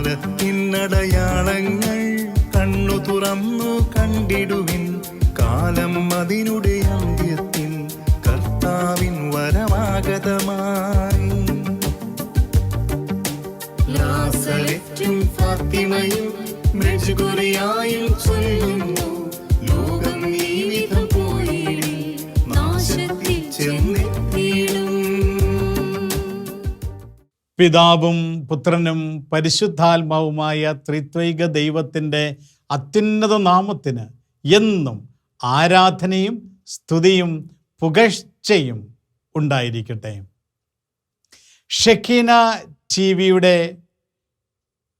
കാലത്തിനടയാളങ്ങൾ കണ്ണു തുറന്നു കണ്ടിടുവിൻ. കാലം അതിനുടെ അന്ത്യത്തിൻ കർത്താവിൻ വരമാഗതമായി മെഴുകുറിയായും ചൊല്ലുന്നു. ലോകം ഈ പിതാവും പുത്രനും പരിശുദ്ധാത്മാവുമായ ത്രിത്വൈക ദൈവത്തിന്റെ അത്യുന്നത നാമത്തിന് എന്നും ആരാധനയും സ്തുതിയും പുകഴ്ചയും ഉണ്ടായിരിക്കട്ടെ. ഷെക്കീന ടി വിയുടെ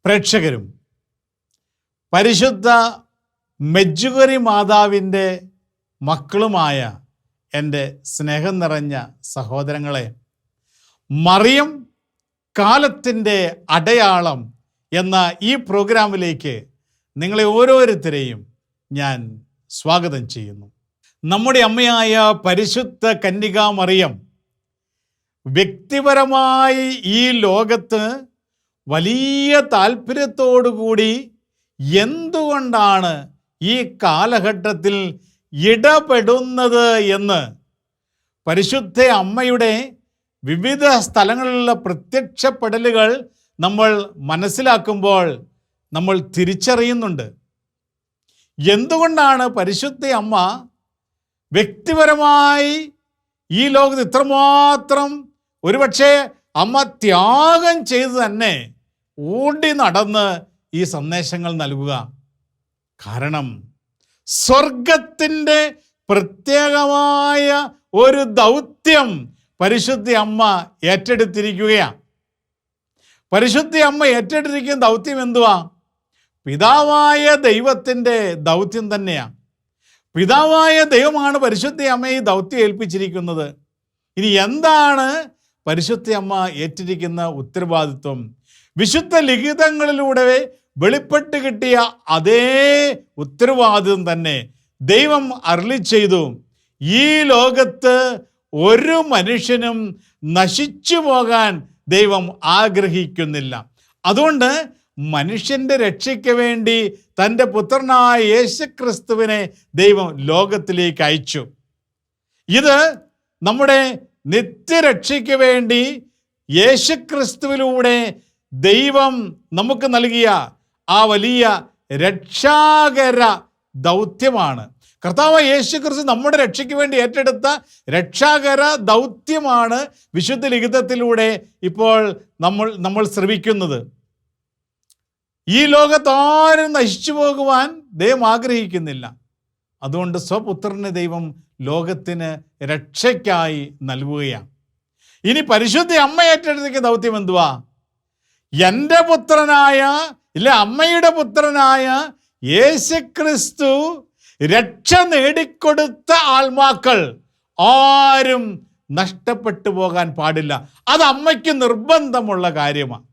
പ്രേക്ഷകരും പരിശുദ്ധ മെജ്ജുകരി മാതാവിന്റെ മക്കളുമായ എന്റെ സ്നേഹം നിറഞ്ഞ സഹോദരങ്ങളെ മറിയം കാലത്തിന്റെ അടയാളം എന്ന ഈ പ്രോഗ്രാമിലേക്ക് നിങ്ങളെ ഓരോരുത്തരെയും ഞാൻ സ്വാഗതം ചെയ്യുന്നു. നമ്മുടെ അമ്മയായ പരിശുദ്ധ കന്യക മറിയം വ്യക്തിപരമായി ഈ ലോകത്ത് വലിയ താല്പര്യത്തോടുകൂടി എന്തുകൊണ്ടാണ് ഈ കാലഘട്ടത്തിൽ ഇടപെടുന്നത് എന്ന് പരിശുദ്ധ അമ്മയുടെ വിവിധ സ്ഥലങ്ങളിലുള്ള പ്രത്യക്ഷപ്പെടലുകൾ നമ്മൾ മനസ്സിലാക്കുമ്പോൾ നമ്മൾ തിരിച്ചറിയുന്നുണ്ട്. എന്തുകൊണ്ടാണ് പരിശുദ്ധ അമ്മ വ്യക്തിപരമായി ഈ ലോകത്ത് ഇത്രമാത്രം ഒരുപക്ഷെ അമ്മ ത്യാഗം ചെയ്ത് തന്നെ ഓടി നടന്ന് ഈ സന്ദേശങ്ങൾ നൽകുക? കാരണം സ്വർഗത്തിന്റെ പ്രത്യേകമായ ഒരു ദൗത്യം പരിശുദ്ധ അമ്മ ഏറ്റെടുത്തിരിക്കുകയാണ്. പരിശുദ്ധി അമ്മ ഏറ്റെടുത്തിരിക്കുന്ന ദൗത്യം എന്തുവാ? പിതാവായ ദൈവത്തിന്റെ ദൗത്യം തന്നെയാണ്. പിതാവായ ദൈവമാണ് പരിശുദ്ധി അമ്മ ഈ ദൗത്യം ഏൽപ്പിച്ചിരിക്കുന്നത്. ഇനി എന്താണ് പരിശുദ്ധി അമ്മ ഏറ്റിരിക്കുന്ന ഉത്തരവാദിത്വം? വിശുദ്ധ ലിഖിതങ്ങളിലൂടെ വെളിപ്പെട്ട് കിട്ടിയ അതേ ഉത്തരവാദിത്വം തന്നെ ദൈവം അരളി ചെയ്തു. ഈ ലോകത്ത് ഒരു മനുഷ്യനും നശിച്ചു പോകാൻ ദൈവം ആഗ്രഹിക്കുന്നില്ല. അതുകൊണ്ട് മനുഷ്യന്റെ രക്ഷയ്ക്ക് വേണ്ടി തന്റെ പുത്രനായ യേശുക്രിസ്തുവിനെ ദൈവം ലോകത്തിലേക്ക് അയച്ചു. ഇത് നമ്മുടെ നിത്യരക്ഷയ്ക്ക് വേണ്ടി യേശുക്രിസ്തുവിലൂടെ ദൈവം നമുക്ക് നൽകിയ ആ വലിയ രക്ഷാകര ദൗത്യമാണ്. കർത്താവ് യേശു ക്രിസ്തു നമ്മുടെ രക്ഷയ്ക്ക് വേണ്ടി ഏറ്റെടുത്ത രക്ഷാകര ദൗത്യമാണ് വിശുദ്ധ ലിഖിതത്തിലൂടെ ഇപ്പോൾ നമ്മൾ നമ്മൾ ശ്രവിക്കുന്നത്. ഈ ലോകത്താരും നശിച്ചു പോകുവാൻ ദൈവം ആഗ്രഹിക്കുന്നില്ല. അതുകൊണ്ട് സ്വപുത്രന് ദൈവം ലോകത്തിന് രക്ഷയ്ക്കായി നൽകുകയാണ്. ഇനി പരിശുദ്ധ അമ്മ ഏറ്റെടുത്തേക്ക് ദൗത്യം എന്തുവാ? എന്റെ പുത്രനായ ഇല്ല അമ്മയുടെ പുത്രനായ യേശുക്രിസ്തു രക്ഷ നേടിക്കൊടുത്ത ആത്മാക്കൾ ആരും നഷ്ടപ്പെട്ടു പോകാൻ പാടില്ല. അത് അമ്മയ്ക്ക് നിർബന്ധമുള്ള കാര്യമാണ്.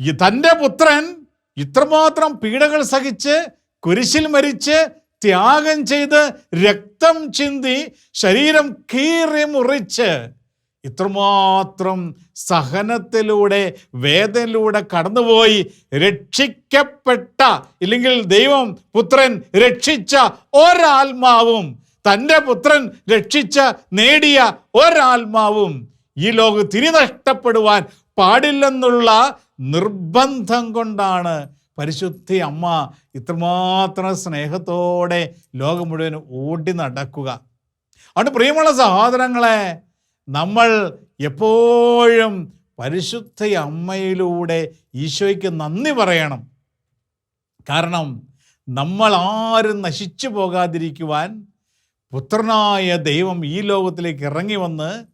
ഈ തന്റെ പുത്രൻ ഇത്രമാത്രം പീഡകൾ സഹിച്ച് കുരിശിൽ മരിച്ച് ത്യാഗം ചെയ്ത് രക്തം ചിന്തി ശരീരം കീറി മുറിച്ച് ഇത്രമാത്രം സഹനത്തിലൂടെ വേദനയിലൂടെ കടന്നുപോയി രക്ഷിക്കപ്പെട്ട ഇല്ലെങ്കിൽ ദൈവം പുത്രൻ രക്ഷിച്ച ഒരാത്മാവും തന്റെ പുത്രൻ രക്ഷിച്ച നേടിയ ഒരാത്മാവും ഈ ലോകത്ത് തിരി നഷ്ടപ്പെടുവാൻ പാടില്ലെന്നുള്ള നിർബന്ധം കൊണ്ടാണ് പരിശുദ്ധി അമ്മ ഇത്രമാത്രം സ്നേഹത്തോടെ ലോകം മുഴുവൻ ഓടി നടക്കുക. അതുകൊണ്ട് പ്രിയമുള്ള സഹോദരങ്ങളെ നമ്മൾ എപ്പോഴും പരിശുദ്ധ അമ്മയിലൂടെ ഈശോയ്ക്ക് നന്ദി പറയണം. കാരണം നമ്മൾ ആരും നശിച്ചു പോകാതിരിക്കുവാൻ പുത്രനായ ദൈവം ഈ ലോകത്തിലേക്ക് ഇറങ്ങി വന്ന്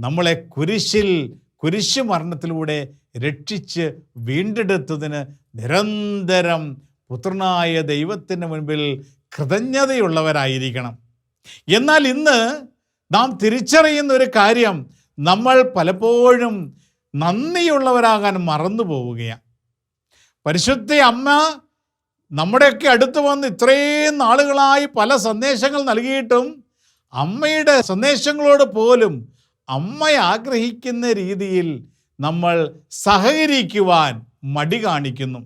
നമ്മളെ കുരിശിൽ കുരിശു മരണത്തിലൂടെ രക്ഷിച്ച് വീണ്ടെടുത്തതിന് നിരന്തരം പുത്രനായ ദൈവത്തിന് മുൻപിൽ കൃതജ്ഞതയുള്ളവരായിരിക്കണം. എന്നാൽ ഇന്ന് നാം തിരിച്ചറിയുന്ന ഒരു കാര്യം നമ്മൾ പലപ്പോഴും നന്ദിയുള്ളവരാകാൻ മറന്നു പോവുകയാണ്. പരിശുദ്ധ അമ്മ നമ്മുടെയൊക്കെ അടുത്ത് വന്ന് ഇത്രയും നാളുകളായി പല സന്ദേശങ്ങൾ നൽകിയിട്ടും അമ്മയുടെ സന്ദേശങ്ങളോട് പോലും അമ്മ ആഗ്രഹിക്കുന്ന രീതിയിൽ നമ്മൾ സഹകരിക്കുവാൻ മടി കാണിക്കുന്നു.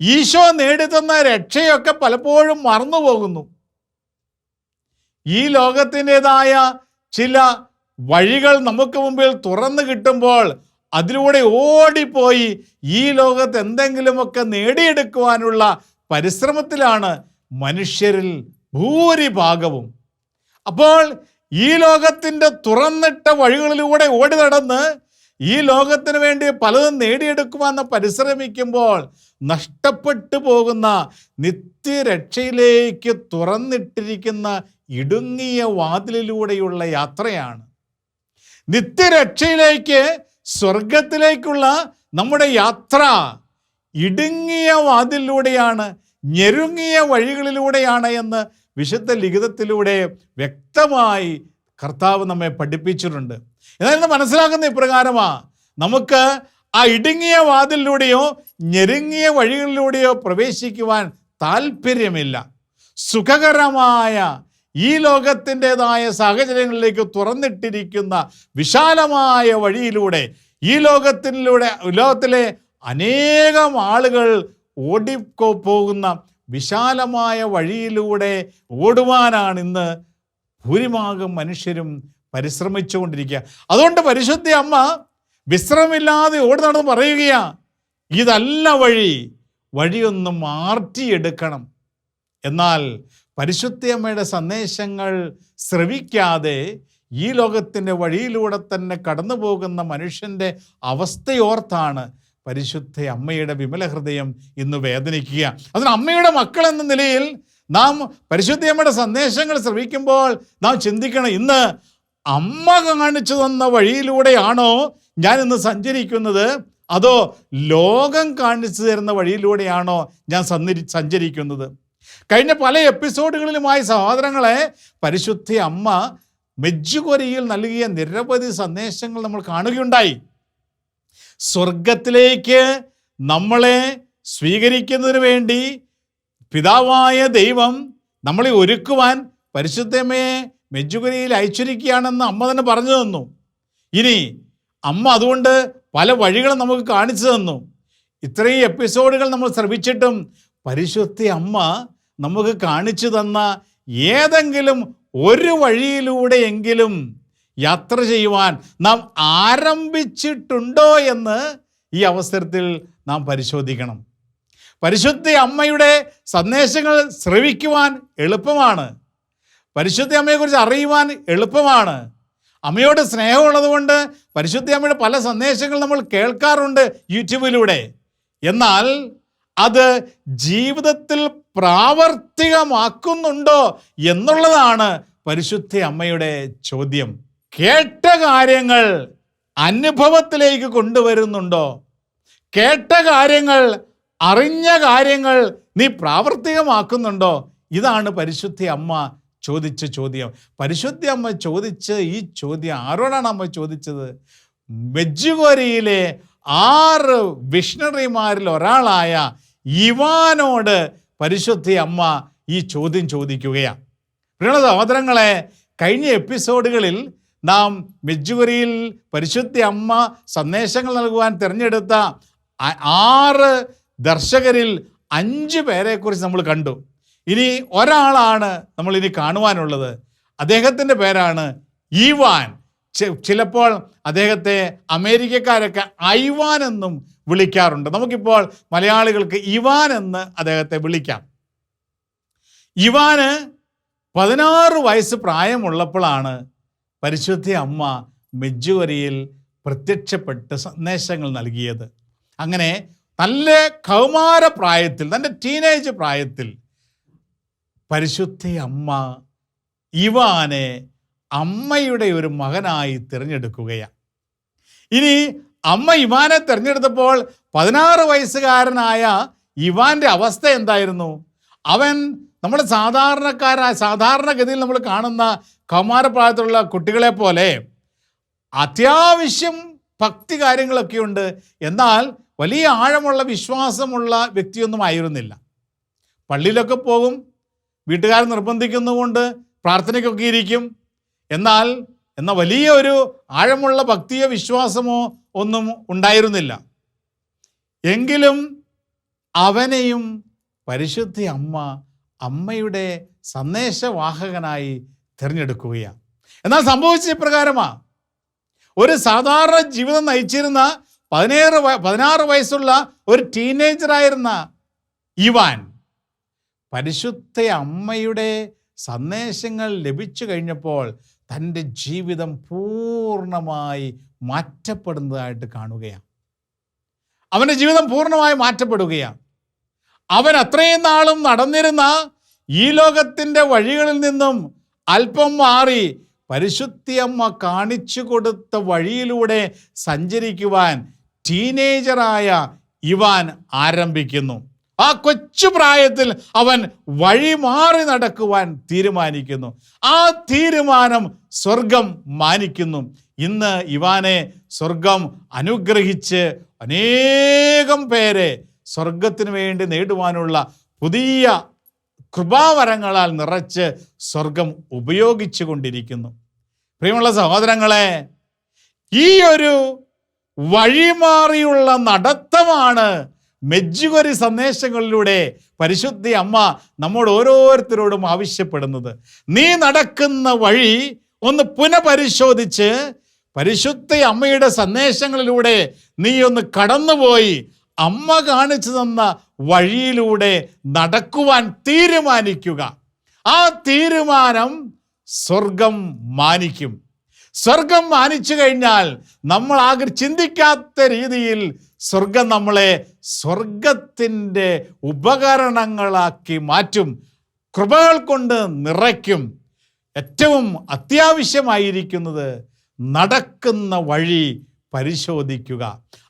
ഈശോ നേടിത്തന്ന രക്ഷയൊക്കെ പലപ്പോഴും മറന്നുപോകുന്നു ഈ ലോകത്തിന്റെതായ ചില വഴികൾ നമുക്ക് മുമ്പിൽ തുറന്നു കിട്ടുമ്പോൾ അതിലൂടെ ഓടിപ്പോയി ഈ ലോകത്ത് എന്തെങ്കിലുമൊക്കെ നേടിയെടുക്കുവാനുള്ള പരിശ്രമത്തിലാണ് മനുഷ്യരിൽ ഭൂരിഭാഗവും. അപ്പോൾ ഈ ലോകത്തിന്റെ തുറന്നിട്ട വഴികളിലൂടെ ഓടി നടന്ന് ഈ ലോകത്തിന് വേണ്ടി പലതും നേടിയെടുക്കുവാന്ന് പരിശ്രമിക്കുമ്പോൾ നഷ്ടപ്പെട്ടു പോകുന്ന നിത്യരക്ഷയിലേക്ക് തുറന്നിട്ടിരിക്കുന്ന ഇടുങ്ങിയ വാതിലിലൂടെയുള്ള യാത്രയാണ്. നിത്യരക്ഷയിലേക്ക് സ്വർഗത്തിലേക്കുള്ള നമ്മുടെ യാത്ര ഇടുങ്ങിയ വാതിലിലൂടെയാണ് ഞെരുങ്ങിയ വഴികളിലൂടെയാണ് എന്ന് വിശുദ്ധ ലിഖിതത്തിലൂടെ വ്യക്തമായി കർത്താവ് നമ്മെ പഠിപ്പിച്ചിട്ടുണ്ട്. എന്നാൽ ഇന്ന് മനസ്സിലാക്കുന്ന ഇപ്രകാരമാണ് നമുക്ക് ആ ഇടുങ്ങിയ വാതിലിലൂടെയോ ഞെരുങ്ങിയ വഴികളിലൂടെയോ പ്രവേശിക്കുവാൻ താല്പര്യമില്ല സുഖകരമായ ഈ ലോകത്തിന്റെതായ സാഹചര്യങ്ങളിലേക്ക് തുറന്നിട്ടിരിക്കുന്ന വിശാലമായ വഴിയിലൂടെ ഈ ലോകത്തിലൂടെ ലോകത്തിലെ അനേകം ആളുകൾ ഓടിക്കോ പോകുന്ന വിശാലമായ വഴിയിലൂടെ ഓടുവാനാണ് ഇന്ന് ഭൂരിഭാഗം മനുഷ്യരും പരിശ്രമിച്ചുകൊണ്ടിരിക്കുക. അതുകൊണ്ട് പരിശുദ്ധ അമ്മ വിശ്രമില്ലാതെ ഓടി നടന്ന് പറയുകയാ ഇതല്ല വഴി വഴിയൊന്നും മാറ്റിയെടുക്കണം. എന്നാൽ പരിശുദ്ധയമ്മയുടെ സന്ദേശങ്ങൾ ശ്രവിക്കാതെ ഈ ലോകത്തിന്റെ വഴിയിലൂടെ തന്നെ കടന്നു പോകുന്ന മനുഷ്യന്റെ അവസ്ഥയോർത്താണ് പരിശുദ്ധ അമ്മയുടെ വിമല ഹൃദയം ഇന്ന് വേദനിക്കുക. അതിന് അമ്മയുടെ മക്കൾ എന്ന നിലയിൽ നാം പരിശുദ്ധയമ്മയുടെ സന്ദേശങ്ങൾ ശ്രവിക്കുമ്പോൾ നാം ചിന്തിക്കണം ഇന്ന് അമ്മ കാണിച്ചു തന്ന വഴിയിലൂടെയാണോ ഞാൻ ഇന്ന് സഞ്ചരിക്കുന്നത്? അതോ ലോകം കാണിച്ചു തരുന്ന വഴിയിലൂടെയാണോ ഞാൻ സഞ്ചരിക്കുന്നത്? കഴിഞ്ഞ പല എപ്പിസോഡുകളിലുമായി സഹോദരങ്ങളെ പരിശുദ്ധി അമ്മ മെജ്ജുകൊരിയിൽ നൽകിയ നിരവധി സന്ദേശങ്ങൾ നമ്മൾ കാണുകയുണ്ടായി. സ്വർഗത്തിലേക്ക് നമ്മളെ സ്വീകരിക്കുന്നതിന് വേണ്ടി പിതാവായ ദൈവം നമ്മളെ ഒരുക്കുവാൻ പരിശുദ്ധമ്മയെ മെജ്ജുകുരിയിൽ അയച്ചിരിക്കുകയാണെന്ന് അമ്മ തന്നെ പറഞ്ഞു തന്നു. ഇനി അമ്മ അതുകൊണ്ട് പല വഴികളും നമുക്ക് കാണിച്ചു തന്നു. ഇത്രയും എപ്പിസോഡുകൾ നമ്മൾ ശ്രമിച്ചിട്ടും പരിശുദ്ധി അമ്മ നമുക്ക് കാണിച്ചു തന്ന ഏതെങ്കിലും ഒരു വഴിയിലൂടെയെങ്കിലും യാത്ര ചെയ്യുവാൻ നാം ആരംഭിച്ചിട്ടുണ്ടോ എന്ന് ഈ അവസരത്തിൽ നാം പരിശോധിക്കണം. പരിശുദ്ധ അമ്മയുടെ സന്ദേശങ്ങൾ ശ്രവിക്കുവാൻ എളുപ്പമാണ്. പരിശുദ്ധ അമ്മയെക്കുറിച്ച് അറിയുവാൻ എളുപ്പമാണ്. അമ്മയോട് സ്നേഹമുള്ളതുകൊണ്ട് പരിശുദ്ധ അമ്മയുടെ പല സന്ദേശങ്ങൾ നമ്മൾ കേൾക്കാറുണ്ട് യൂട്യൂബിലൂടെ. എന്നാൽ അത് ജീവിതത്തിൽ പ്രാവർത്തികമാക്കുന്നുണ്ടോ എന്നുള്ളതാണ് പരിശുദ്ധ അമ്മയുടെ ചോദ്യം. കേട്ട കാര്യങ്ങൾ അനുഭവത്തിലേക്ക് കൊണ്ടുവരുന്നുണ്ടോ? കേട്ട കാര്യങ്ങൾ അറിഞ്ഞ കാര്യങ്ങൾ നീ പ്രാവർത്തികമാക്കുന്നുണ്ടോ? ഇതാണ് പരിശുദ്ധ അമ്മ ചോദിച്ച ചോദ്യം. പരിശുദ്ധ അമ്മ ചോദിച്ച ഈ ചോദ്യം ആരോടാണ് അമ്മ ചോദിച്ചത്? മെജ്ജുകോരിയിലെ ആറ് വിഷ്ണറിമാരിൽ ഒരാളായ ഇവാനോട് പരിശുദ്ധ അമ്മ ഈ ചോദ്യം ചോദിക്കുകയാണ്. പ്രിയ സഹോദരങ്ങളെ കഴിഞ്ഞ എപ്പിസോഡുകളിൽ നാം മെജുവരിയിൽ പരിശുദ്ധി അമ്മ സന്ദേശങ്ങൾ നൽകുവാൻ തിരഞ്ഞെടുത്ത ആറ് ദർശകരിൽ അഞ്ച് പേരെക്കുറിച്ച് നമ്മൾ കണ്ടു. ഇനി ഒരാളാണ് നമ്മൾ ഇനി കാണുവാനുള്ളത്. അദ്ദേഹത്തിന്റെ പേരാണ് ഈവാൻ. ചിലപ്പോൾ അദ്ദേഹത്തെ അമേരിക്കക്കാരൊക്കെ ഐവാൻ എന്നും വിളിക്കാറുണ്ട്. നമുക്കിപ്പോൾ മലയാളികൾക്ക് ഇവാൻ എന്ന് അദ്ദേഹത്തെ വിളിക്കാം. ഇവാന് പതിനാറ് വയസ്സ് പ്രായമുള്ളപ്പോഴാണ് പരിശുദ്ധ അമ്മ മെജ്ജുവരിയിൽ പ്രത്യക്ഷപ്പെട്ട് സന്ദേശങ്ങൾ നൽകിയത്. അങ്ങനെ നല്ല കൗമാര പ്രായത്തിൽ തന്റെ ടീനേജ് പ്രായത്തിൽ പരിശുദ്ധ അമ്മ ഇവാനെ അമ്മയുടെ ഒരു മകനായി തിരഞ്ഞെടുക്കുകയാണ്. ഇനി അമ്മ ഇവാനെ തിരഞ്ഞെടുത്തപ്പോൾ പതിനാറ് വയസ്സുകാരനായ ഇവാന്റെ അവസ്ഥ എന്തായിരുന്നു? അവൻ നമ്മുടെ സാധാരണക്കാരായ സാധാരണഗതിയിൽ നമ്മൾ കാണുന്ന കൗമാരപ്രായത്തിലുള്ള കുട്ടികളെ പോലെ അത്യാവശ്യം ഭക്തി കാര്യങ്ങളൊക്കെ ഉണ്ട് എന്നാൽ വലിയ ആഴമുള്ള വിശ്വാസമുള്ള വ്യക്തിയൊന്നും ആയിരുന്നില്ല. പള്ളിയിലൊക്കെ പോകും വീട്ടുകാർ നിർബന്ധിക്കുന്നതുകൊണ്ട് പ്രാർത്ഥനയ്ക്കൊക്കെ ഇരിക്കും. എന്നാൽ എന്ന വലിയ ഒരു ആഴമുള്ള ഭക്തിയോ വിശ്വാസമോ ഒന്നും ഉണ്ടായിരുന്നില്ല. എങ്കിലും അവനെയും പരിശുദ്ധി അമ്മ അമ്മയുടെ സന്ദേശവാഹകനായി തിരഞ്ഞെടുക്കുകയാണ്. എന്നാൽ സംഭവിച്ച പ്രകാരമാ ഒരു സാധാരണ ജീവിതം നയിച്ചിരുന്ന പതിനേഴ് പതിനാറ് വയസ്സുള്ള ഒരു ടീനേജറായിരുന്ന ഇവാൻ പരിശുദ്ധ അമ്മയുടെ സന്ദേശങ്ങൾ ലഭിച്ചു കഴിഞ്ഞപ്പോൾ തന്റെ ജീവിതം പൂർണമായി മാറ്റപ്പെടുന്നതായിട്ട് കാണുകയാണ്. അവന്റെ ജീവിതം പൂർണമായി മാറ്റപ്പെടുകയാണ്. അവൻ അത്രയും നാളും നടന്നിരുന്ന ഈ ലോകത്തിന്റെ വഴികളിൽ നിന്നും അല്പം മാറി പരിശുദ്ധിയമ്മ കാണിച്ചു കൊടുത്ത വഴിയിലൂടെ സഞ്ചരിക്കുവാൻ ടീനേജറായ ഇവാൻ ആരംഭിക്കുന്നു. ആ കൊച്ചു പ്രായത്തിൽ അവൻ വഴി മാറി നടക്കുവാൻ തീരുമാനിക്കുന്നു. ആ തീരുമാനം സ്വർഗം മാനിക്കുന്നു. ഇന്ന് ഇവാനെ സ്വർഗം അനുഗ്രഹിച്ച് അനേകം പേരെ സ്വർഗത്തിന് വേണ്ടി നേടുവാനുള്ള പുതിയ കൃപാവരങ്ങളാൽ നിറച്ച് സ്വർഗം ഉപയോഗിച്ചു കൊണ്ടിരിക്കുന്നു. പ്രിയമുള്ള സഹോദരങ്ങളെ ഈ ഒരു വഴിമാറിയുള്ള നടത്തമാണ് മെജ്ജുകരി സന്ദേശങ്ങളിലൂടെ പരിശുദ്ധി അമ്മ നമ്മോട് ഓരോരുത്തരോടും ആവശ്യപ്പെടുന്നത്. നീ നടക്കുന്ന വഴി ഒന്ന് പുനഃപരിശോധിച്ച് പരിശുദ്ധ അമ്മയുടെ സന്ദേശങ്ങളിലൂടെ നീ ഒന്ന് കടന്നുപോയി അമ്മ കാണിച്ചു തന്ന വഴിയിലൂടെ നടക്കുവാൻ തീരുമാനിക്കുക. ആ തീരുമാനം സ്വർഗം മാനിക്കും. സ്വർഗം മാനിച്ചു കഴിഞ്ഞാൽ നമ്മൾ ആകെ ചിന്തിക്കാത്ത രീതിയിൽ സ്വർഗം നമ്മളെ സ്വർഗത്തിന്റെ ഉപകരണങ്ങളാക്കി മാറ്റും. കൃപകൾ കൊണ്ട് നിറയ്ക്കും. ഏറ്റവും അത്യാവശ്യമായിരിക്കുന്നത് നടക്കുന്ന വഴി പരിശോധിക്കുക.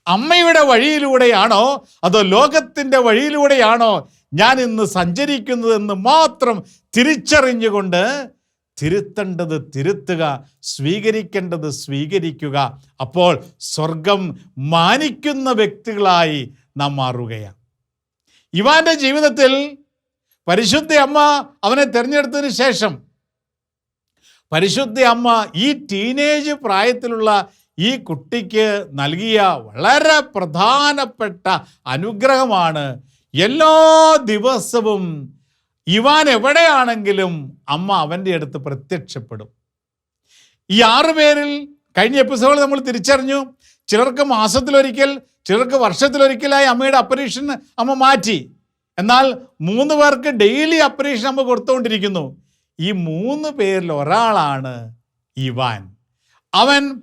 അമ്മയുടെ വഴിയിലൂടെയാണോ? അതോ ലോകത്തിന്റെ വഴിയിലൂടെയാണോ ഞാൻ ഇന്ന് സഞ്ചരിക്കുന്നതെന്ന് മാത്രം തിരിച്ചറിഞ്ഞുകൊണ്ട് തിരുത്തേണ്ടത് തിരുത്തുക സ്വീകരിക്കേണ്ടത് സ്വീകരിക്കുക. അപ്പോൾ സ്വർഗം മാനിക്കുന്ന വ്യക്തികളായി നാം മാറുകയാണ്. ഇവാന്റെ ജീവിതത്തിൽ പരിശുദ്ധ അമ്മ അവനെ തിരഞ്ഞെടുത്തതിന് ശേഷം പരിശുദ്ധ അമ്മ ഈ ടീനേജ് പ്രായത്തിലുള്ള ഈ കുട്ടിക്ക് നൽകിയ വളരെ പ്രധാനപ്പെട്ട അനുഗ്രഹമാണ് എല്ലാ ദിവസവും ഇവാൻ എവിടെയാണെങ്കിലും അമ്മ അവന്റെ അടുത്ത് പ്രത്യക്ഷപ്പെടും. ഈ ആറുപേരിൽ കഴിഞ്ഞ എപ്പിസോഡിൽ നമ്മൾ തിരിച്ചറിഞ്ഞു. ചിലർക്ക് മാസത്തിലൊരിക്കൽ ചിലർക്ക് വർഷത്തിലൊരിക്കലായി അമ്മയുടെ അപ്പരീഷൻ അമ്മ മാറ്റി. എന്നാൽ മൂന്ന് പേർക്ക് ഡെയിലി അപ്പരീഷൻ അമ്മ കൊടുത്തുകൊണ്ടിരിക്കുന്നു. ഈ മൂന്ന് പേരിൽ ഒരാളാണ് ഇവാൻ. അവൻ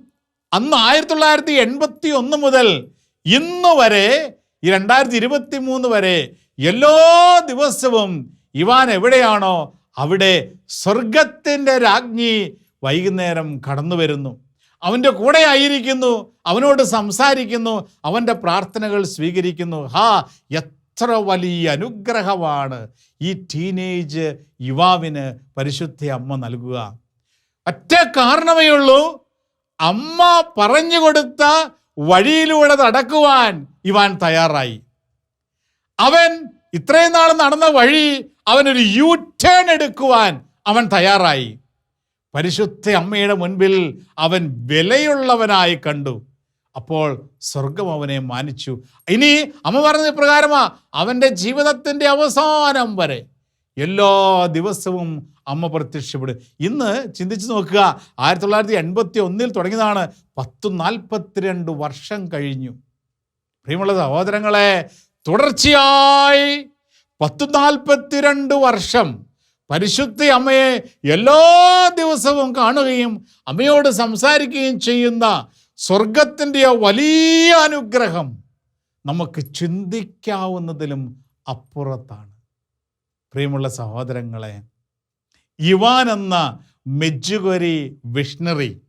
അന്ന് ആയിരത്തി തൊള്ളായിരത്തി എൺപത്തി ഒന്ന് മുതൽ ഇന്ന് വരെ ഈ രണ്ടായിരത്തി ഇരുപത്തി മൂന്ന് വരെ എല്ലാ ദിവസവും ഇവാൻ എവിടെയാണോ അവിടെ സ്വർഗത്തിന്റെ രാജ്ഞി വൈകുന്നേരം കടന്നു വരുന്നു. അവന്റെ കൂടെ ആയിരിക്കുന്നു അവനോട് സംസാരിക്കുന്നു അവന്റെ പ്രാർത്ഥനകൾ സ്വീകരിക്കുന്നു. ഹാ എത്ര വലിയ അനുഗ്രഹമാണ് ഈ ടീനേജ് യുവാവിന് പരിശുദ്ധ അമ്മ നൽകുക. ഒറ്റ കാരണമേ ഉള്ളൂ അമ്മ പറഞ്ഞു കൊടുത്ത വഴിയിലൂടെ നടക്കുവാൻ ഇവാൻ തയ്യാറായി. അവൻ ഇത്രയും നാൾ നടന്ന വഴി അവനൊരു യു ടേൺ എടുക്കുവാൻ അവൻ തയ്യാറായി. പരിശുദ്ധ അമ്മയുടെ മുൻപിൽ അവൻ വിലയുള്ളവനായി കണ്ടു. അപ്പോൾ സ്വർഗം അവനെ മാനിച്ചു. ഇനി അമ്മ പറഞ്ഞ പ്രകാരമാ അവന്റെ ജീവിതത്തിന്റെ അവസാനം വരെ. എല്ലാ ദിവസവും അമ്മ പ്രത്യക്ഷപ്പെടും. ഇന്ന് ചിന്തിച്ചു നോക്കുക ആയിരത്തി തൊള്ളായിരത്തി എൺപത്തി ഒന്നിൽ തുടങ്ങിയതാണ് പത്ത് നാൽപ്പത്തിരണ്ട് വർഷം കഴിഞ്ഞു. പ്രിയമുള്ള സഹോദരങ്ങളെ തുടർച്ചയായി പത്ത് നാൽപ്പത്തിരണ്ട് വർഷം പരിശുദ്ധ അമ്മയെ എല്ലാ ദിവസവും കാണുകയും അമ്മയോട് സംസാരിക്കുകയും ചെയ്യുന്ന സ്വർഗത്തിന്റെ വലിയ അനുഗ്രഹം നമുക്ക് ചിന്തിക്കാവുന്നതിലും അപ്പുറത്താണ്. പ്രിയമുള്ള സഹോദരങ്ങളെ ഇവാൻ എന്ന മെജുകൊരി വിഷ്ണറി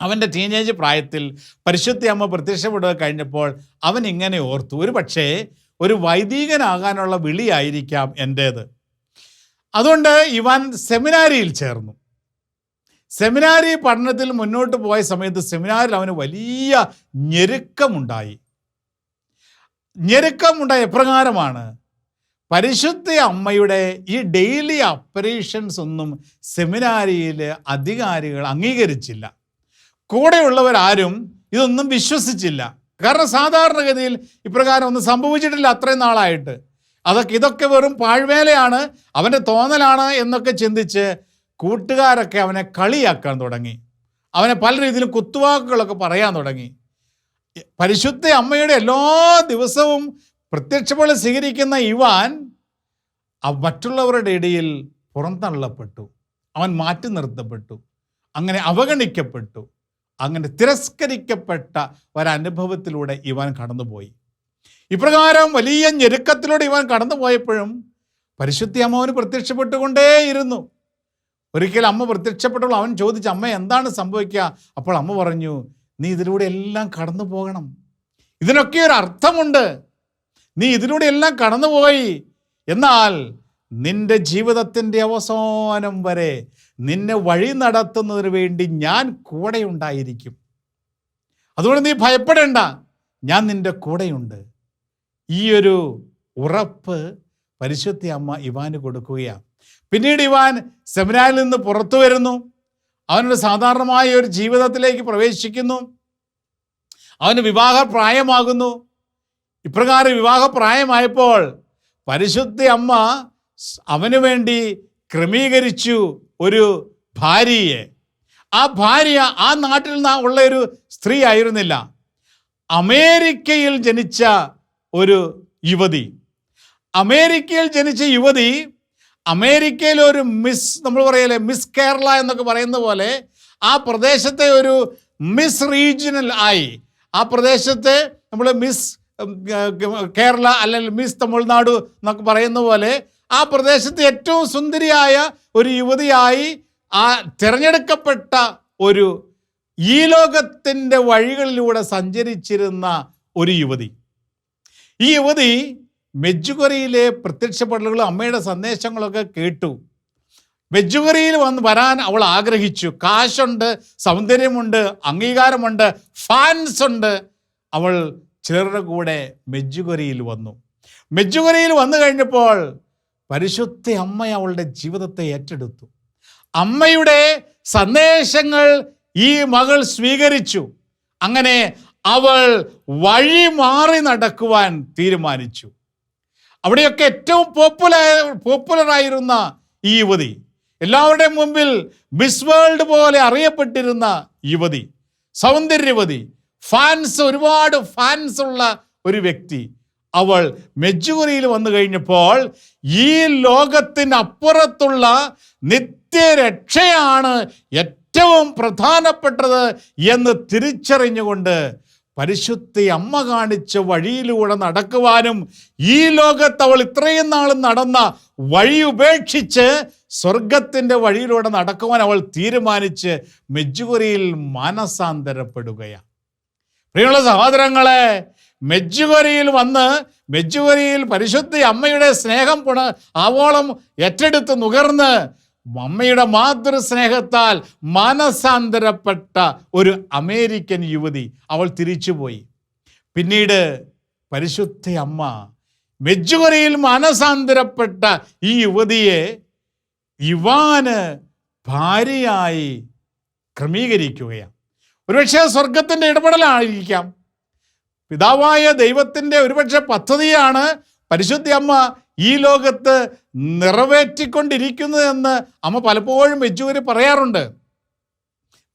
അവന്റെ ടീനേജ് പ്രായത്തിൽ പരിശുദ്ധ അമ്മ പ്രത്യക്ഷപ്പെടുക കഴിഞ്ഞപ്പോൾ അവൻ ഇങ്ങനെ ഓർത്തു ഒരു പക്ഷേ ഒരു വൈദികനാകാനുള്ള വിളിയായിരിക്കാം എന്റേത് അതുകൊണ്ട് ഇവൻ സെമിനാരിയിൽ ചേർന്നു. സെമിനാരി പഠനത്തിൽ മുന്നോട്ട് പോയ സമയത്ത് സെമിനാരിൽ അവന് വലിയ ഞെരുക്കമുണ്ടായി. ഞെരുക്കമുണ്ടായ എപ്രകാരമാണ്? പരിശുദ്ധ അമ്മയുടെ ഈ ഡെയിലി അപ്പറേഷൻസ് ഒന്നും സെമിനാരിയിൽ അധികാരികൾ അംഗീകരിച്ചില്ല. കൂടെയുള്ളവരാരും ഇതൊന്നും വിശ്വസിച്ചില്ല. കാരണം സാധാരണഗതിയിൽ ഇപ്രകാരം ഒന്നും സംഭവിച്ചിട്ടില്ല അത്രയും നാളായിട്ട്. അതൊക്കെ ഇതൊക്കെ വെറും പാഴ്വേലയാണ് അവന്റെ തോന്നലാണ് എന്നൊക്കെ ചിന്തിച്ച് കൂട്ടുകാരൊക്കെ അവനെ കളിയാക്കാൻ തുടങ്ങി. അവനെ പല രീതിയിലും കുത്തുവാക്കുകളൊക്കെ പറയാൻ തുടങ്ങി. പരിശുദ്ധ അമ്മയുടെ എല്ലാ ദിവസവും പ്രത്യക്ഷപ്പെടൽ സ്വീകരിക്കുന്ന ഇവാൻ മറ്റുള്ളവരുടെ ഇടയിൽ പുറന്തള്ളപ്പെട്ടു. അവൻ മാറ്റി നിർത്തപ്പെട്ടു. അങ്ങനെ അവഗണിക്കപ്പെട്ടു. അങ്ങനെ തിരസ്കരിക്കപ്പെട്ട ഒരനുഭവത്തിലൂടെ ഇവാൻ കടന്നുപോയി. ഇപ്രകാരം വലിയ ഞെരുക്കത്തിലൂടെ ഇവാൻ കടന്നുപോയപ്പോഴും പരിശുദ്ധി അമ്മവന് പ്രത്യക്ഷപ്പെട്ടുകൊണ്ടേയിരുന്നു. ഒരിക്കൽ അമ്മ പ്രത്യക്ഷപ്പെട്ടപ്പോൾ അവൻ ചോദിച്ചു അമ്മ എന്താണ് സംഭവിക്കുക? അപ്പോൾ അമ്മ പറഞ്ഞു നീ ഇതിലൂടെ എല്ലാം കടന്നു പോകണം. ഇതിനൊക്കെ ഒരു അർത്ഥമുണ്ട്. നീ ഇതിലൂടെ എല്ലാം കടന്നുപോയി. എന്നാൽ നിന്റെ ജീവിതത്തിന്റെ അവസാനം വരെ നിന്നെ വഴി നടത്തുന്നതിന് വേണ്ടി ഞാൻ കൂടെ ഉണ്ടായിരിക്കും അതുകൊണ്ട് നീ ഭയപ്പെടേണ്ട. ഞാൻ നിന്റെ കൂടെയുണ്ട്. ഈ ഒരു ഉറപ്പ് പരിശുദ്ധി അമ്മ ഇവാന് കൊടുക്കുകയാണ്. പിന്നീട് ഇവാൻ സെമിനാരിൽ നിന്ന് പുറത്തു വരുന്നു. അവനൊരു സാധാരണമായ ഒരു ജീവിതത്തിലേക്ക് പ്രവേശിക്കുന്നു. അവന് വിവാഹ പ്രായമാകുന്നു. ഇപ്രകാരം വിവാഹ പ്രായമായപ്പോൾ പരിശുദ്ധി അമ്മ അവന് വേണ്ടി ക്രമീകരിച്ചു. ഒരു ഭാര്യയെ. ആ ഭാര്യ ആ നാട്ടിൽ നിന്ന് ഉള്ള ഒരു സ്ത്രീ ആയിരുന്നില്ല. അമേരിക്കയിൽ ജനിച്ച ഒരു യുവതി. അമേരിക്കയിൽ ജനിച്ച യുവതി അമേരിക്കയിലെ ഒരു മിസ് നമ്മൾ പറയല്ലേ മിസ് കേരള എന്നൊക്കെ പറയുന്ന പോലെ ആ പ്രദേശത്തെ ഒരു മിസ് റീജിയണൽ ആയി. ആ പ്രദേശത്തെ നമ്മൾ മിസ് കേരള അല്ലെങ്കിൽ മിസ് തമിഴ്നാട് എന്നൊക്കെ പറയുന്ന പോലെ ആ പ്രദേശത്ത് ഏറ്റവും സുന്ദരിയായ ഒരു യുവതിയായി ആ തിരഞ്ഞെടുക്കപ്പെട്ട ഒരു ഈ ലോകത്തിന്റെ വഴികളിലൂടെ സഞ്ചരിച്ചിരുന്ന ഒരു യുവതി. ഈ യുവതി മെജുകറിയിലെ പ്രത്യക്ഷപ്പെടലുകളും അമ്മയുടെ സന്ദേശങ്ങളൊക്കെ കേട്ടു. മെജുകറിയിൽ വന്ന് വരാൻ അവൾ ആഗ്രഹിച്ചു. കാശുണ്ട് സൗന്ദര്യമുണ്ട് അംഗീകാരമുണ്ട് ഫാൻസ് ഉണ്ട്. അവൾ ചിലരുടെ കൂടെ മെജുകറിയിൽ വന്നു. മെജുകറിയിൽ വന്നു കഴിഞ്ഞപ്പോൾ പരിശുദ്ധ അമ്മ അവളുടെ ജീവിതത്തെ ഏറ്റെടുത്തു. അമ്മയുടെ സന്ദേശങ്ങൾ ഈ മകൾ സ്വീകരിച്ചു. അങ്ങനെ അവൾ വഴി മാറി നടക്കുവാൻ തീരുമാനിച്ചു. അവിടെയൊക്കെ ഏറ്റവും പോപ്പുലർ പോപ്പുലറായിരുന്ന ഈ യുവതി എല്ലാവരുടെയും മുമ്പിൽ മിസ് വേൾഡ് പോലെ അറിയപ്പെട്ടിരുന്ന യുവതി സൗന്ദര്യവതി ഫാൻസ് ഒരുപാട് ഫാൻസ് ഉള്ള ഒരു വ്യക്തി അവൾ മെജ്ജുകുറിയിൽ വന്നു കഴിഞ്ഞപ്പോൾ ഈ ലോകത്തിനപ്പുറത്തുള്ള നിത്യരക്ഷയാണ് ഏറ്റവും പ്രധാനപ്പെട്ടത് എന്ന് തിരിച്ചറിഞ്ഞുകൊണ്ട് പരിശുദ്ധി അമ്മ കാണിച്ച വഴിയിലൂടെ നടക്കുവാനും ഈ ലോകത്ത് അവൾ ഇത്രയും നാൾ നടന്ന വഴി ഉപേക്ഷിച്ച് സ്വർഗത്തിന്റെ വഴിയിലൂടെ നടക്കുവാൻ അവൾ തീരുമാനിച്ച് മെജ്ജുകുറിയിൽ മാനസാന്തരപ്പെടുകയാണ്. പ്രിയമുള്ള സഹോദരങ്ങളെ മെജ്ജുകൊരിയിൽ വന്ന് മെജ്ജുകൊരിയിൽ പരിശുദ്ധ അമ്മയുടെ സ്നേഹം പുണ ആവോളം ഏറ്റെടുത്ത് നുകർന്ന് അമ്മയുടെ മാതൃസ്നേഹത്താൽ മാനസാന്തരപ്പെട്ട ഒരു അമേരിക്കൻ യുവതി അവൾ തിരിച്ചുപോയി. പിന്നീട് പരിശുദ്ധ അമ്മ മെജ്ജുകൊരയിൽ മാനസാന്തരപ്പെട്ട ഈ യുവതിയെ ഇവാന് ഭാര്യയായി ക്രമീകരിക്കുകയാണ്. ഒരുപക്ഷെ സ്വർഗത്തിന്റെ ഇടപെടലായിരിക്കാം. പിതാവായ ദൈവത്തിന്റെ ഒരുപക്ഷെ പദ്ധതിയാണ് പരിശുദ്ധി അമ്മ ഈ ലോകത്ത് നിറവേറ്റിക്കൊണ്ടിരിക്കുന്നതെന്ന് അമ്മ പലപ്പോഴും മെജ്ജുകരി പറയാറുണ്ട്.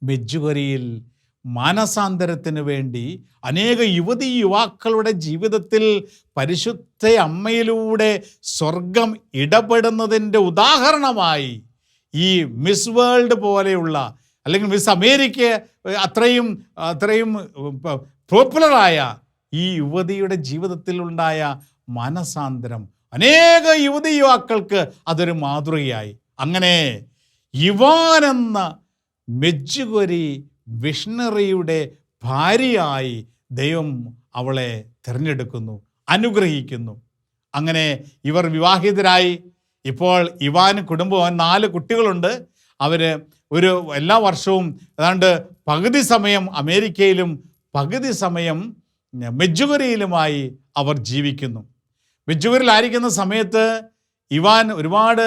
മെജ്ജുകരിയിൽ മാനസാന്തരത്തിന് വേണ്ടി അനേക യുവതി യുവാക്കളുടെ ജീവിതത്തിൽ പരിശുദ്ധ അമ്മയിലൂടെ സ്വർഗം ഇടപെടുന്നതിന്റെ ഉദാഹരണമായി ഈ മിസ് വേൾഡ് പോലെയുള്ള അല്ലെങ്കിൽ മിസ് അമേരിക്ക അത്രയും അത്രയും പോപ്പുലറായ ഈ യുവതിയുടെ ജീവിതത്തിൽ മനസാന്തരം. അനേക യുവതി യുവാക്കൾക്ക് അതൊരു മാതൃകയായി. അങ്ങനെ ഇവാൻ എന്ന മെജ്ജുകൊരി വിഷ്ണറിയുടെ ഭാര്യയായി ദൈവം അവളെ തിരഞ്ഞെടുക്കുന്നു അനുഗ്രഹിക്കുന്നു. അങ്ങനെ ഇവർ വിവാഹിതരായി. ഇപ്പോൾ ഇവാൻ കുടുംബം നാല് കുട്ടികളുണ്ട്. അവർ ഒരു എല്ലാ വർഷവും ഏതാണ്ട് പകുതി സമയം അമേരിക്കയിലും പകുതി സമയം മെജുവരിയിലുമായി അവർ ജീവിക്കുന്നു. മെജ്ജുഗരിലായിരിക്കുന്ന സമയത്ത് ഇവാൻ ഒരുപാട്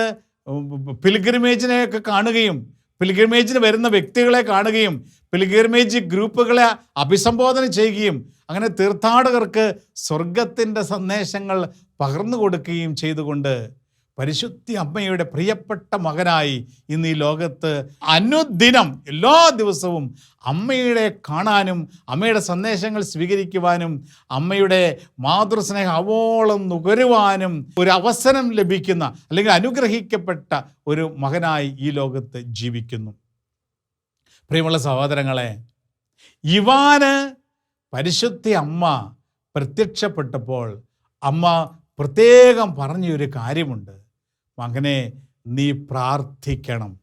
പിൽഗ്രിമേജിനെയൊക്കെ കാണുകയും പിൽഗ്രിമേജിന് വരുന്ന വ്യക്തികളെ കാണുകയും പിൽഗ്രിമേജ് ഗ്രൂപ്പുകളെ അഭിസംബോധന ചെയ്യുകയും അങ്ങനെ തീർത്ഥാടകർക്ക് സ്വർഗത്തിന്റെ സന്ദേശങ്ങൾ പകർന്നു കൊടുക്കുകയും ചെയ്തുകൊണ്ട് പരിശുദ്ധി അമ്മയുടെ പ്രിയപ്പെട്ട മകനായി ഇന്ന് ഈ ലോകത്ത് അനുദിനം എല്ലാ ദിവസവും അമ്മയുടെ കാണാനും അമ്മയുടെ സന്ദേശങ്ങൾ സ്വീകരിക്കുവാനും അമ്മയുടെ മാതൃസ്നേഹം അവോളം നുകരുവാനും ഒരു അവസരം ലഭിക്കുന്ന അല്ലെങ്കിൽ അനുഗ്രഹിക്കപ്പെട്ട ഒരു മകനായി ഈ ലോകത്ത് ജീവിക്കുന്നു. പ്രിയമുള്ള സഹോദരങ്ങളെ ഇവാന് പരിശുദ്ധി അമ്മ പ്രത്യക്ഷപ്പെട്ടപ്പോൾ അമ്മ പ്രത്യേകം പറഞ്ഞൊരു കാര്യമുണ്ട്. മകനെ നീ പ്രാർത്ഥിക്കണം.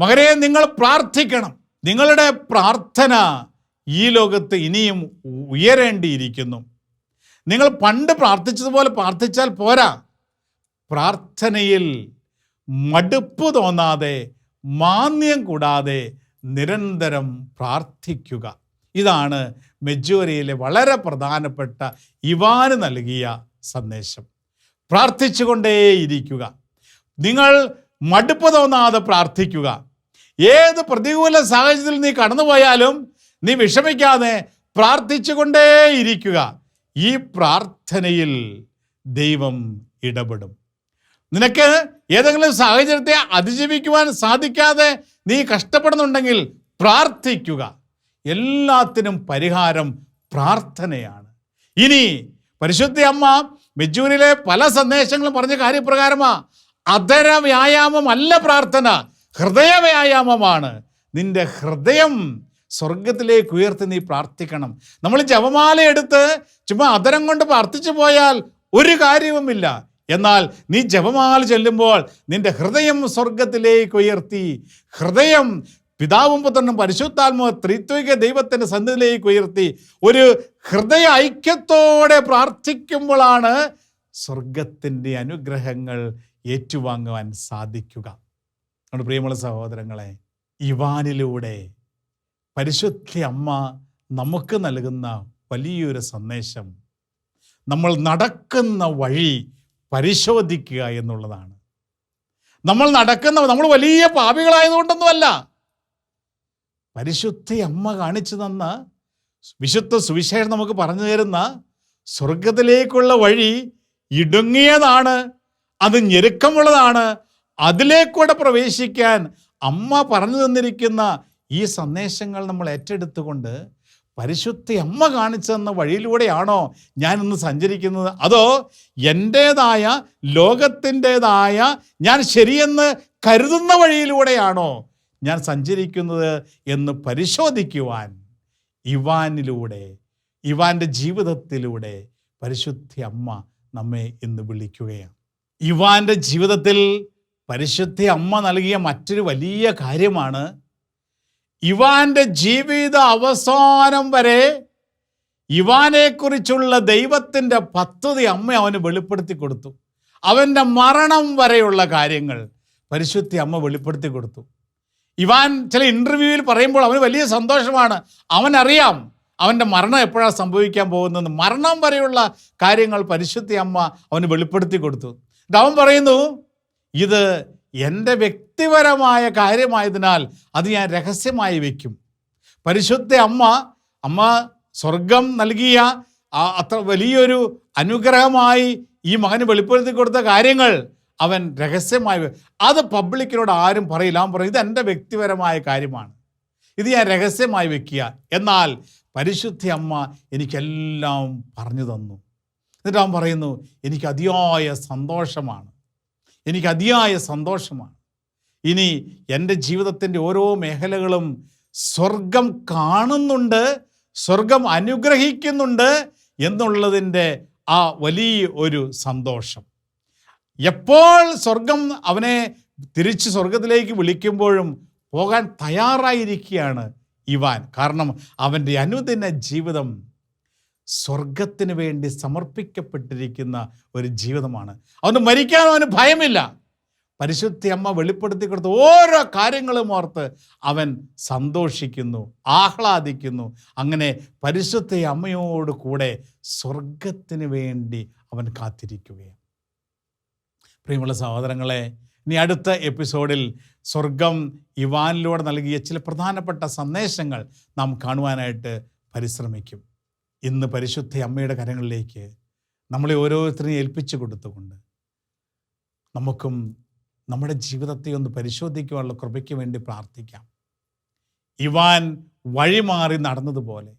മകനെ നിങ്ങൾ പ്രാർത്ഥിക്കണം. നിങ്ങളുടെ പ്രാർത്ഥന ഈ ലോകത്ത് ഇനിയും ഉയരേണ്ടിയിരിക്കുന്നു. നിങ്ങൾ പണ്ട് പ്രാർത്ഥിച്ചതുപോലെ പ്രാർത്ഥിച്ചാൽ പോരാ. പ്രാർത്ഥനയിൽ മടുപ്പ് തോന്നാതെ മാന്യം കൂടാതെ നിരന്തരം പ്രാർത്ഥിക്കുക. ഇതാണ് മെജൂരിയിലെ വളരെ പ്രധാനപ്പെട്ട ഇവാന് നൽകിയ സന്ദേശം. പ്രാർത്ഥിച്ചുകൊണ്ടേയിരിക്കുക. നിങ്ങൾ മടുപ്പ് തോന്നാതെ പ്രാർത്ഥിക്കുക. ഏത് പ്രതികൂല സാഹചര്യത്തിൽ നീ കടന്നുപോയാലും നീ വിഷമിക്കാതെ പ്രാർത്ഥിച്ചുകൊണ്ടേയിരിക്കുക. ഈ പ്രാർത്ഥനയിൽ ദൈവം ഇടപെടും. നിനക്ക് ഏതെങ്കിലും സാഹചര്യത്തെ അതിജീവിക്കുവാൻ സാധിക്കാതെ നീ കഷ്ടപ്പെടുന്നുണ്ടെങ്കിൽ പ്രാർത്ഥിക്കുക. എല്ലാത്തിനും പരിഹാരം പ്രാർത്ഥനയാണ്. ഇനി പരിശുദ്ധ അമ്മ മെജൂരിലെ പല സന്ദേശങ്ങളും പറഞ്ഞ കാര്യപ്രകാരമാ. അധര വ്യായാമമല്ല പ്രാർത്ഥന ഹൃദയ വ്യായാമമാണ്. നിന്റെ ഹൃദയം സ്വർഗത്തിലേക്ക് ഉയർത്തി നീ പ്രാർത്ഥിക്കണം. നമ്മൾ ജപമാല എടുത്ത് ചുമ്മാ അധരം കൊണ്ട് പ്രാർത്ഥിച്ചു പോയാൽ ഒരു കാര്യവുമില്ല. എന്നാൽ നീ ജപമാല ചെല്ലുമ്പോൾ നിന്റെ ഹൃദയം സ്വർഗത്തിലേക്ക് ഉയർത്തി ഹൃദയം പിതാവും പുത്രനും പരിശുദ്ധാത്മാവ് ത്രിത്വിക ദൈവത്തിന്റെ സന്നിധിയിലേക്ക് ഉയർത്തി ഒരു ഹൃദയ ഐക്യത്തോടെ പ്രാർത്ഥിക്കുമ്പോഴാണ് സ്വർഗത്തിന്റെ അനുഗ്രഹങ്ങൾ ഏറ്റുവാങ്ങുവാൻ സാധിക്കുക. നമ്മുടെ പ്രിയമുള്ള സഹോദരങ്ങളെ ഇവാനിലൂടെ പരിശുദ്ധ അമ്മ നമുക്ക് നൽകുന്ന വലിയൊരു സന്ദേശം നമ്മൾ നടക്കുന്ന വഴി പരിശോധിക്കുക എന്നുള്ളതാണ്. നമ്മൾ നടക്കുന്ന നമ്മൾ വലിയ പാപികളായതുകൊണ്ടൊന്നുമല്ല പരിശുദ്ധ അമ്മ കാണിച്ചു തന്ന വിശുദ്ധ സുവിശേഷം നമുക്ക് പറഞ്ഞു തരുന്ന സ്വർഗത്തിലേക്കുള്ള വഴി ഇടുങ്ങിയതാണ് അത് ഞെരുക്കമുള്ളതാണ്. അതിലേക്കൂടെ പ്രവേശിക്കാൻ അമ്മ പറഞ്ഞു തന്നിരിക്കുന്ന ഈ സന്ദേശങ്ങൾ നമ്മൾ ഏറ്റെടുത്തുകൊണ്ട് പരിശുദ്ധ അമ്മ കാണിച്ചു തന്ന വഴിയിലൂടെയാണോ ഞാൻ ഇന്ന് സഞ്ചരിക്കുന്നത്? അതോ എന്റേതായ ലോകത്തിന്റേതായ ഞാൻ ശരിയെന്ന് കരുതുന്ന വഴിയിലൂടെയാണോ ഞാൻ സഞ്ചരിക്കുന്നത് എന്ന് പരിശോധിക്കുവാൻ ഇവാനിലൂടെ ഇവാന്റെ ജീവിതത്തിലൂടെ പരിശുദ്ധി അമ്മ നമ്മെ ഇന്ന് വിളിക്കുകയാണ്. ഇവാന്റെ ജീവിതത്തിൽ പരിശുദ്ധ അമ്മ നൽകിയ മറ്റൊരു വലിയ കാര്യമാണ് ഇവാന്റെ ജീവിത അവസാനം വരെ ഇവാനെക്കുറിച്ചുള്ള ദൈവത്തിന്റെ പദ്ധതി അമ്മ അവന് വെളിപ്പെടുത്തി കൊടുത്തു. അവന്റെ മരണം വരെയുള്ള കാര്യങ്ങൾ പരിശുദ്ധി അമ്മ വെളിപ്പെടുത്തി കൊടുത്തു. ഇവാൻ ചില ഇന്റർവ്യൂവിൽ പറയുമ്പോൾ അവന് വലിയ സന്തോഷമാണ്. അവനറിയാം അവന്റെ മരണം എപ്പോഴാണ് സംഭവിക്കാൻ പോകുന്നതെന്ന്. മരണം വരെയുള്ള കാര്യങ്ങൾ പരിശുദ്ധി അമ്മ അവന് വെളിപ്പെടുത്തി കൊടുത്തു. അവൻ പറയുന്നു ഇത് എന്റെ വ്യക്തിപരമായ കാര്യമായതിനാൽ അത് ഞാൻ രഹസ്യമായി വയ്ക്കും. പരിശുദ്ധ അമ്മ അമ്മ സ്വർഗം നൽകിയ അത്ര വലിയൊരു അനുഗ്രഹമായി ഈ മകന് വെളിപ്പെടുത്തി കൊടുത്ത കാര്യങ്ങൾ അവൻ രഹസ്യമായി അത് പബ്ലിക്കിനോട് ആരും പറയില്ല. അവൻ പറയും ഇത് എന്റെ വ്യക്തിപരമായ കാര്യമാണ്. ഇത് ഞാൻ രഹസ്യമായി വെക്കുക. എന്നാൽ പരിശുദ്ധി അമ്മ എനിക്കെല്ലാം പറഞ്ഞു തന്നു. എന്നിട്ട് അവൻ പറയുന്നു എനിക്ക് അതിയായ സന്തോഷമാണ്. എനിക്ക് അതിയായ സന്തോഷമാണ്. ഇനി എന്റെ ജീവിതത്തിന്റെ ഓരോ മേഖലകളും സ്വർഗം കാണുന്നുണ്ട് സ്വർഗം അനുഗ്രഹിക്കുന്നുണ്ട് എന്നുള്ളതിന്റെ ആ വലിയ ഒരു സന്തോഷം. എപ്പോൾ സ്വർഗം അവനെ തിരിച്ച് സ്വർഗത്തിലേക്ക് വിളിക്കുമ്പോഴും പോകാൻ തയ്യാറായിരിക്കുകയാണ് ഇവാൻ. കാരണം അവന്റെ അനുദിന ജീവിതം സ്വർഗത്തിന് വേണ്ടി സമർപ്പിക്കപ്പെട്ടിരിക്കുന്ന ഒരു ജീവിതമാണ്. അവന് മരിക്കാൻ അവന് ഭയമില്ല. പരിശുദ്ധി അമ്മ വെളിപ്പെടുത്തി കൊടുത്ത ഓരോ കാര്യങ്ങളും ഓർത്ത് അവൻ സന്തോഷിക്കുന്നു ആഹ്ലാദിക്കുന്നു. അങ്ങനെ പരിശുദ്ധ അമ്മയോട് കൂടെ സ്വർഗത്തിന് വേണ്ടി അവൻ കാത്തിരിക്കുകയാണ്. പ്രിയമുള്ള സഹോദരങ്ങളെ ഇനി അടുത്ത എപ്പിസോഡിൽ സ്വർഗം ഇവാനിലൂടെ നൽകിയ ചില പ്രധാനപ്പെട്ട സന്ദേശങ്ങൾ നാം കാണുവാനായിട്ട് പരിശ്രമിക്കും. ഇന്ന് പരിശുദ്ധ അമ്മയുടെ കരങ്ങളിലേക്ക് നമ്മളെ ഓരോരുത്തരെയും ഏൽപ്പിച്ചു കൊടുത്തുകൊണ്ട് നമുക്കും നമ്മുടെ ജീവിതത്തെ ഒന്ന് പരിശോധിക്കുവാനുള്ള കൃപയ്ക്ക് വേണ്ടി പ്രാർത്ഥിക്കാം. ഇവാൻ വഴിമാറി നടന്നതുപോലെ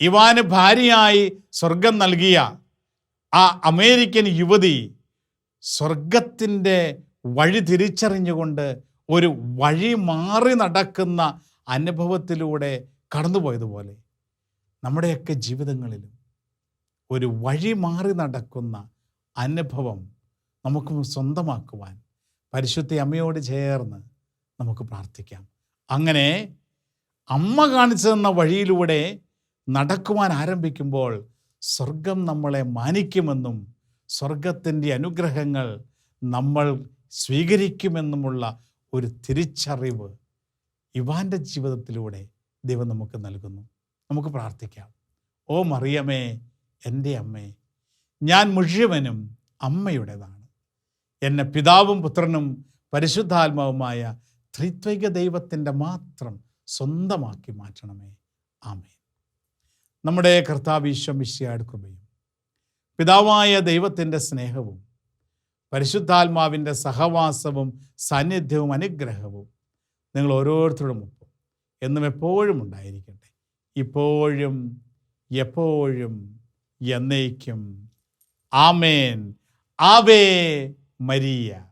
ഇവാന് ഭാര്യയായി സ്വർഗം നൽകിയ ആ അമേരിക്കൻ യുവതി സ്വർഗത്തിന്റെ വഴി തിരിച്ചറിഞ്ഞുകൊണ്ട് ഒരു വഴി മാറി നടക്കുന്ന അനുഭവത്തിലൂടെ കടന്നുപോയതുപോലെ നമ്മുടെയൊക്കെ ജീവിതങ്ങളിലും ഒരു വഴി മാറി നടക്കുന്ന അനുഭവം നമുക്ക് സ്വന്തമാക്കുവാൻ പരിശുദ്ധ അമ്മയോട് ചേർന്ന് നമുക്ക് പ്രാർത്ഥിക്കാം. അങ്ങനെ അമ്മ കാണിച്ചു തന്ന വഴിയിലൂടെ നടക്കുവാൻ ആരംഭിക്കുമ്പോൾ സ്വർഗം നമ്മളെ മാനിക്കുമെന്നും സ്വർഗത്തിന്റെ അനുഗ്രഹങ്ങൾ നമ്മൾ സ്വീകരിക്കുമെന്നുമുള്ള ഒരു തിരിച്ചറിവ് ഇവാന്റെ ജീവിതത്തിലൂടെ ദൈവം നമുക്ക് നൽകുന്നു. നമുക്ക് പ്രാർത്ഥിക്കാം. ഓ മറിയമേ എന്റെ അമ്മേ ഞാൻ മുഴുവനും അമ്മയുടേതാണ്. എന്നെ പിതാവും പുത്രനും പരിശുദ്ധാത്മാവുമായ ത്രിത്വിക ദൈവത്തിന്റെ മാത്രം സ്വന്തമാക്കി മാറ്റണമേ. ആമേ നമ്മുടെ കർത്താവീശ്വം കൃപയും പിതാവായ ദൈവത്തിന്റെ സ്നേഹവും പരിശുദ്ധാത്മാവിന്റെ സഹവാസവും സാന്നിധ്യവും അനുഗ്രഹവും നിങ്ങൾ ഓരോരുത്തരോടും ഒപ്പം. എന്നും എപ്പോഴും ഉണ്ടായിരിക്കട്ടെ. ഇപ്പോഴും എപ്പോഴും എന്നേക്കും. ആമേൻ. ആവേ മരിയ.